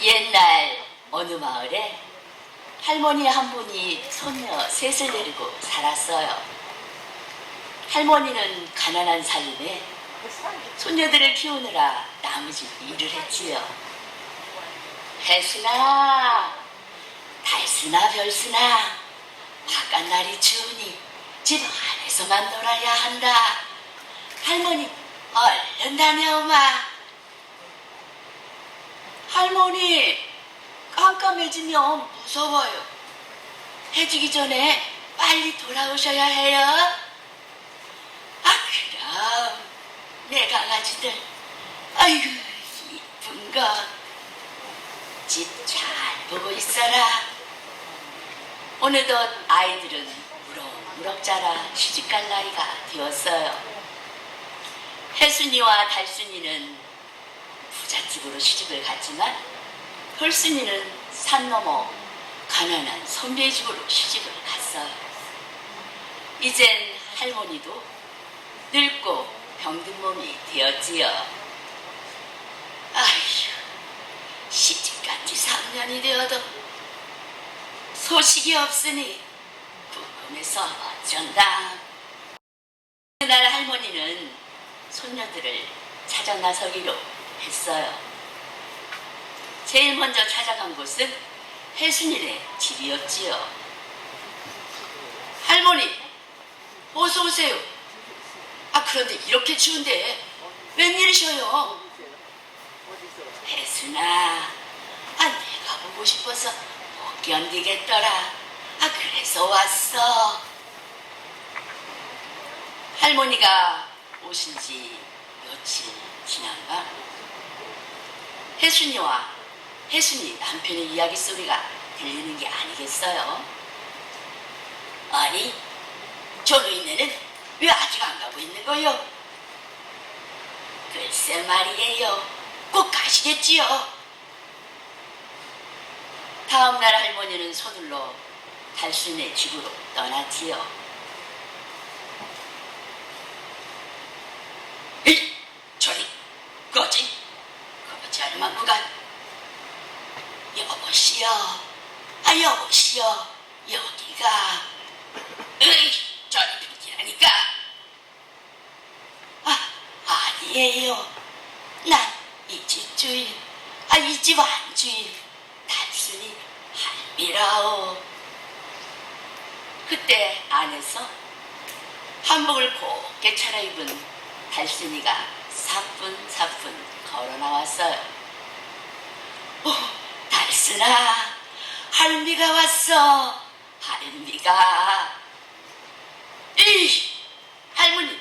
옛날 어느 마을에 할머니 한 분이 손녀 셋을 데리고 살았어요. 할머니는 가난한 삶에 손녀들을 키우느라 나무집 일을 했지요. 해수나 달수나 별수나 바깥 날이 추우니 집 안에서만 놀아야 한다. 할머니 얼른 다녀오마. 할머니, 깜깜해지면 무서워요. 해지기 전에 빨리 돌아오셔야 해요. 아, 그럼, 내 강아지들, 아이고, 이쁜 것. 집잘 보고 있어라. 어느덧 아이들은 무럭무럭 자라 시집갈 나이가 되었어요. 혜순이와 달순이는 부잣집으로 시집을 갔지만 헐순이는 산 넘어 가난한 선배 집으로 시집을 갔어요. 이젠 할머니도 늙고 병든 몸이 되었지요. 아휴, 시집간 지 3년이 되어도 소식이 없으니 궁금해서 어쩐다. 그날 할머니는 손녀들을 찾아 나서기로 했어요. 제일 먼저 찾아간 곳은 혜순이네 집이었지요. 할머니, 어서 오세요. 아, 그런데 이렇게 추운데 웬일이셔요? 혜순아, 아, 내가 보고 싶어서 못 견디겠더라. 아, 그래서 왔어. 할머니가 오신 지 며칠 지난가 혜순이와 혜순이 남편의 이야기 소리가 들리는 게 아니겠어요? 아니, 저 노인네는 왜 아직 안 가고 있는 거요? 글쎄 말이에요. 꼭 가시겠지요. 다음날 할머니는 서둘러 달순의 집으로 떠났지요. 이 저리 거지 거지 알만구가 여보시여 아 여보시여 여기가 으이 비키라니까. 아 아니에요. 난 이 집 주인 아 이 집 안 주인 단순히 할미라오. 그때 안에서 한복을 곱게 차려입은 달순이가 사뿐사뿐 걸어 나왔어요. 오, 달순아, 할미가 왔어. 할미가. 에이, 할머니,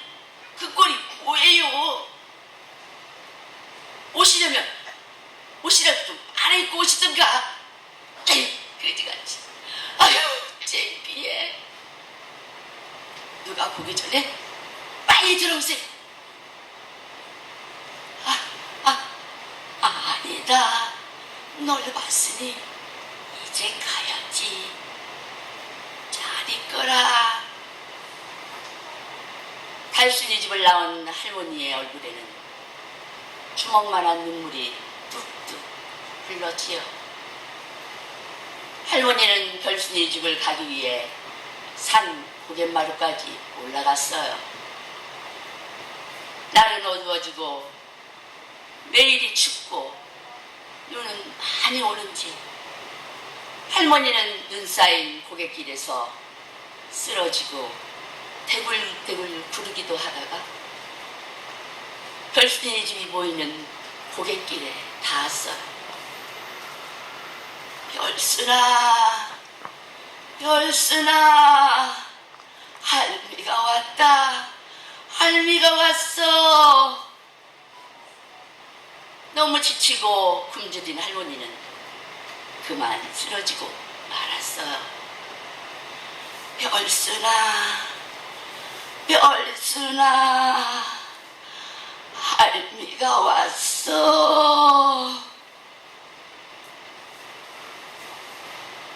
그 꼴이 뭐예요? 오시려면 옷이라도 좀 갈아입고 오시든가. 에이, 그지같이. 아유, 창피해. 누가 보기 전에 빨리 들어오세요. 아, 아, 아니다. 널 봤으니 이제 가야지. 잘 있거라. 달순이 집을 나온 할머니의 얼굴에는 주먹만한 눈물이 뚝뚝 흘렀지요. 할머니는 별순이 집을 가기 위해 산 고갯마루까지 올라갔어요. 날은 어두워지고 매일이 춥고 눈은 많이 오는지 할머니는 눈 쌓인 고갯길에서 쓰러지고 대굴대굴 구르기도 하다가 별순이 집이 보이는 고갯길에 닿았어요. 별순아, 별순아, 할미가 왔다. 할미가 왔어. 너무 지치고 굶주린 할머니는 그만 쓰러지고 말았어요. 별순아, 별순아, 할미가 왔어.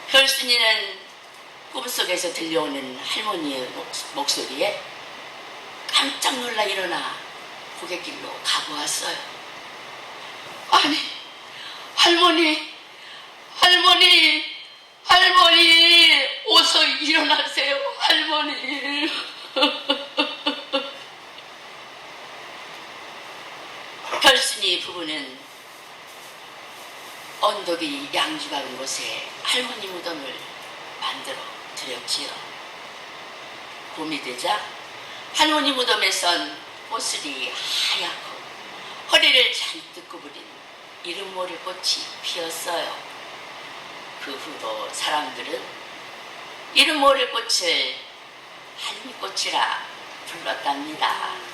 별순이는 꿈속에서 들려오는 할머니의 목- 목소리에 깜짝 놀라 일어나 고갯길로 가고 왔어요. 아니, 할머니, 할머니, 할머니, 어서 일어나세요, 할머니. 별순이 부부는 언덕이 양주가는 곳에 할머니 무덤을 만들어 드렸지요. 봄이 되자 할머니 무덤에선 보슬이 하얗고 허리를 잔뜩 구부린 이름 모를 꽃이 피었어요. 그 후로 사람들은 이름 모를 꽃을 할미꽃이라 불렀답니다.